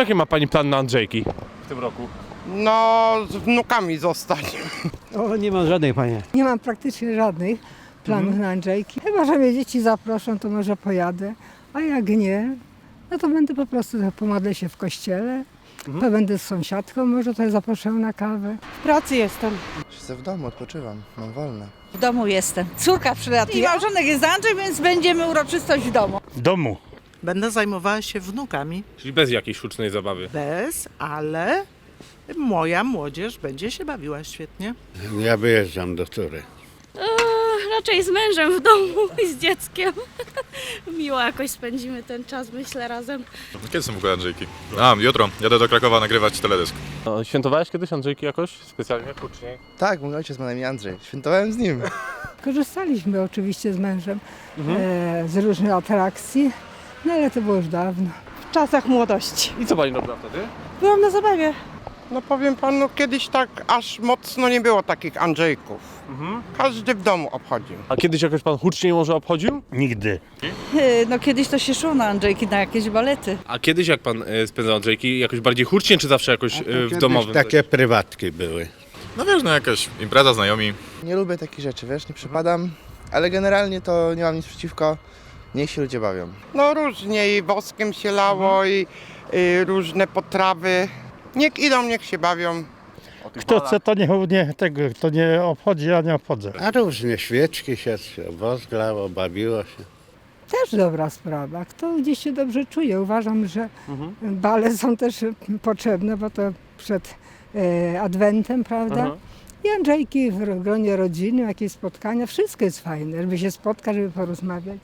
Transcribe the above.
Jakie ma pani plan na Andrzejki w tym roku? No, z wnukami zostać. O, nie mam żadnej panie. Nie mam praktycznie żadnych planów na Andrzejki. Chyba, że mnie dzieci zaproszą, to może pojadę. A jak nie, no to będę po prostu pomodlę się w kościele. To będę z sąsiadką, może to zaproszę na kawę. W pracy jestem. Siedzę w domu, odpoczywam, mam wolne. W domu jestem. Córka przylatuje. I małżonek jest Andrzej, więc będziemy uroczystość w domu. W domu. Będę zajmowała się wnukami. Czyli bez jakiejś sztucznej zabawy. Bez, ale moja młodzież będzie się bawiła świetnie. Ja wyjeżdżam do Tury. Raczej z mężem w domu i z dzieckiem. Miło jakoś spędzimy ten czas, myślę, razem. Kiedy są w ogóle Andrzejki? A, jutro. Jadę do Krakowa nagrywać teledysk. No, świętowałeś kiedyś Andrzejki jakoś specjalnie, hucznie? Tak, mój ojciec ma na imię Andrzej. Świętowałem z nim. Korzystaliśmy oczywiście z mężem e, z różnych atrakcji, no ale to było już dawno. W czasach młodości. I co pani robiła wtedy? Byłam na zabawie. No powiem panu, kiedyś tak aż mocno nie było takich Andrzejków. Każdy w domu obchodził. A kiedyś jakoś pan hucznie może obchodził? Nigdy. No kiedyś to się szło na Andrzejki, na jakieś balety. A kiedyś jak pan e, spędzał Andrzejki? Jakoś bardziej hucznie, czy zawsze jakoś e, w domowym? Takie prywatki były. No wiesz, no jakaś impreza, znajomi. Nie lubię takich rzeczy, wiesz, nie przypadam, ale generalnie to nie mam nic przeciwko. Niech się ludzie bawią. No różnie i woskiem się lało i, i różne potrawy. Niech idą, niech się bawią. Kto chce, to nie, nie, tego, to nie obchodzi, ja nie obchodzę. A różnie świeczki się wozglało, bawiło się. Też dobra sprawa. Kto gdzieś się dobrze czuje. Uważam, że bale są też potrzebne, bo to przed e, adwentem, prawda? Aha. I Andrzejki w gronie rodziny, jakieś spotkania, wszystko jest fajne, żeby się spotkać, żeby porozmawiać.